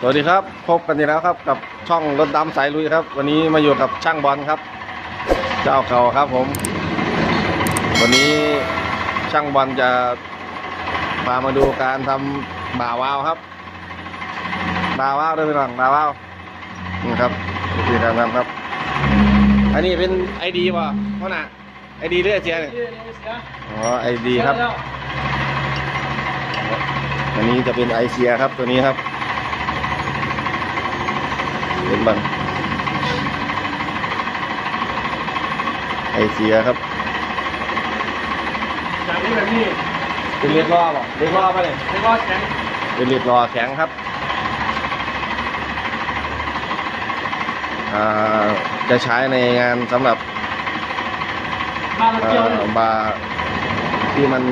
สวัสดีครับ พบกันอีกแล้วครับกับช่องรถดำสายลุยครับ วันนี้มาอยู่กับช่างบอลครับ เจ้าเก่าครับผม วันนี้ช่างบอลจะพามาดูการทำบ่าวาวครับบ่าวาวด้วยพี่น้องบ่าวาวนี่ครับวิธีการทำครับ อันนี้เป็นไอดีป่ะพ่อหน่ะไอดีเลือดเสียเนี่ยอ๋อไอดีครับ อันนี้จะเป็นไอเสียครับตัวนี้ครับ เป็นบังไอเสียครับจากนี้แบบนี้เป็นเลียดรอป่ะเลียดรอป่ะเนี่ยเรียกว่าแข็งเป็นเลียดรอแข็งครับอ่าจะใช้ในงานสำหรับบ้านเราเอ่เกี่ยวอเลยบาร์ที่มัน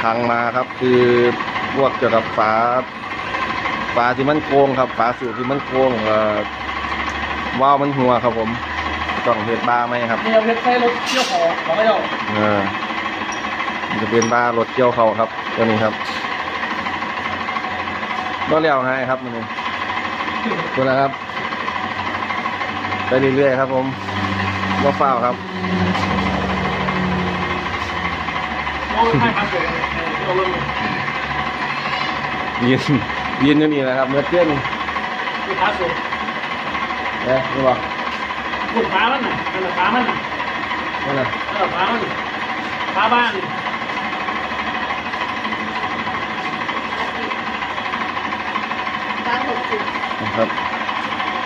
พังมาครับคือพวกเกี่ยวกับฝา ฝาที่มันโกงครับ ฝาสูบที่มันโกงเอ่อว่าวมันหัวครับผมต้องเห็ดบาร์ไหมครับนี่เอาเพชรใช้รถเกี่ยวของของเราเออมันจะเป็นบาร์รถเกี่ยวเขาครับตัวนี้ครับก็เลี้ยวให้ครับมันนี่ตัวนะครับไปเรื่อยๆครับ ผมว่าเฝ้าวครับโอ้ยให้มาเกิดเราลงยืน ยืนอยู่นี่นะครับเมื่อเตี้ยนคือขาสูงเอ๊ะนี่บอกลูกขามันน่ะนั่นแหละขามันน่ะนั่นน่ะนั่นแหละขามันขาบ้านนะครับ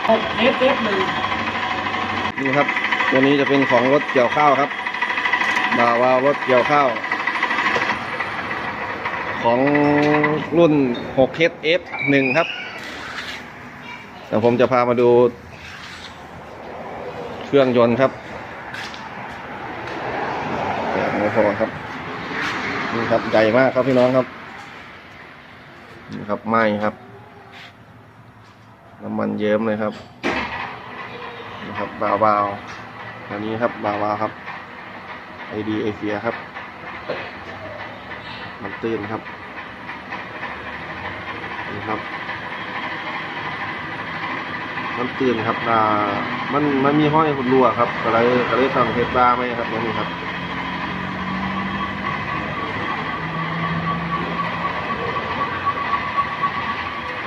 หกเอฟเอฟหนึ่งนี่ครับ ตัวนี้จะเป็นของรถเกี่ยวข้าวครับบาวาวรถเกี่ยวข้าว ของรุ่น 6HS F1 ครับเดี๋ยวผมจะพามาดู เครื่องยนต์ครับแต่ไม่พอครับ นี่ครับใหญ่มากครับพี่น้องครับนี่ครับไหม้ครับ น้ำมันเยิ้มเลยครับนะครับบาวบาวอันนี้ครับบาวบาวครับไอดีไอเสียครับ มันตื้นครับนี่ครับมันตื้นครับอ่ามันมันมีห้อยหุ่นรั่วครับก็เลยก็เลยต้องเทสบ้าไหมครับนี่ครับ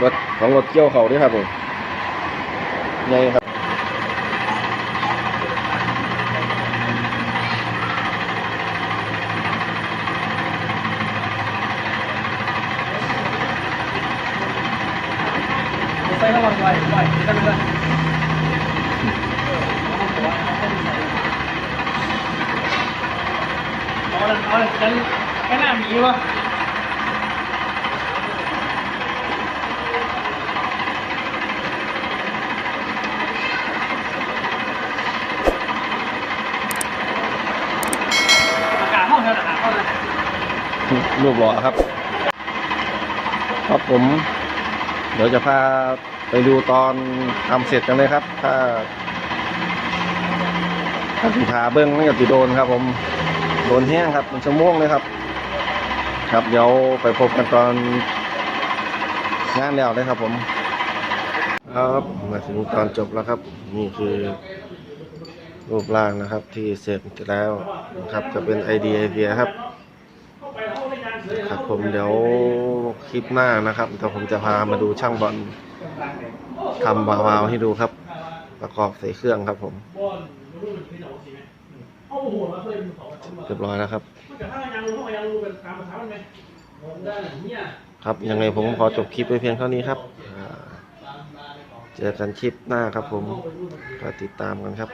รถของรถเกี่ยวเขาด้วยครับผมใหญ่ครับ ใส่ระวังไว้ไว้กัน เลยเอาเลยเอาเลยฉันแค่หน้ามีวะอากาศห้องเท่าไหร่ห้องเลยรูปหล่อครับครับผม เดี๋ยวจะพา ไปดูตอนทำเสร็จกันเลยครับ ถ้าถ้าสิขาเบิ้งไม่กับติโดนครับ ผมโดนแห้งครับเป็นชั่วโมงเลยครับ ครับเดี๋ยวไปพบกันตอนงานแล้วเลยครับ ผม ครับมาถึงตอนจบแล้วครับ นี่คือรูปร่างนะครับที่เสร็จแล้วนะครับจะเป็นไอเดียไอเดียครับ ครับผมเดี๋ยวคลิปหน้านะครับเดี๋ยวผมจะพามาดูช่างบอลทำวาวาวให้ดูครับ ประกอบใส่เครื่องครับผมเรียบร้อยแล้วครับครับยังไงผมขอจบคลิปไปเพียงเท่านี้ครับเจอกันคลิปหน้าครับผมก็ติดตามกันครับ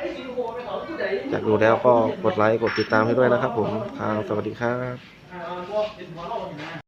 อยากดูแล้วก็กดไลค์กดติดตามให้ด้วยนะครับผมครับสวัสดีครับ 啊，说你怎么弄你？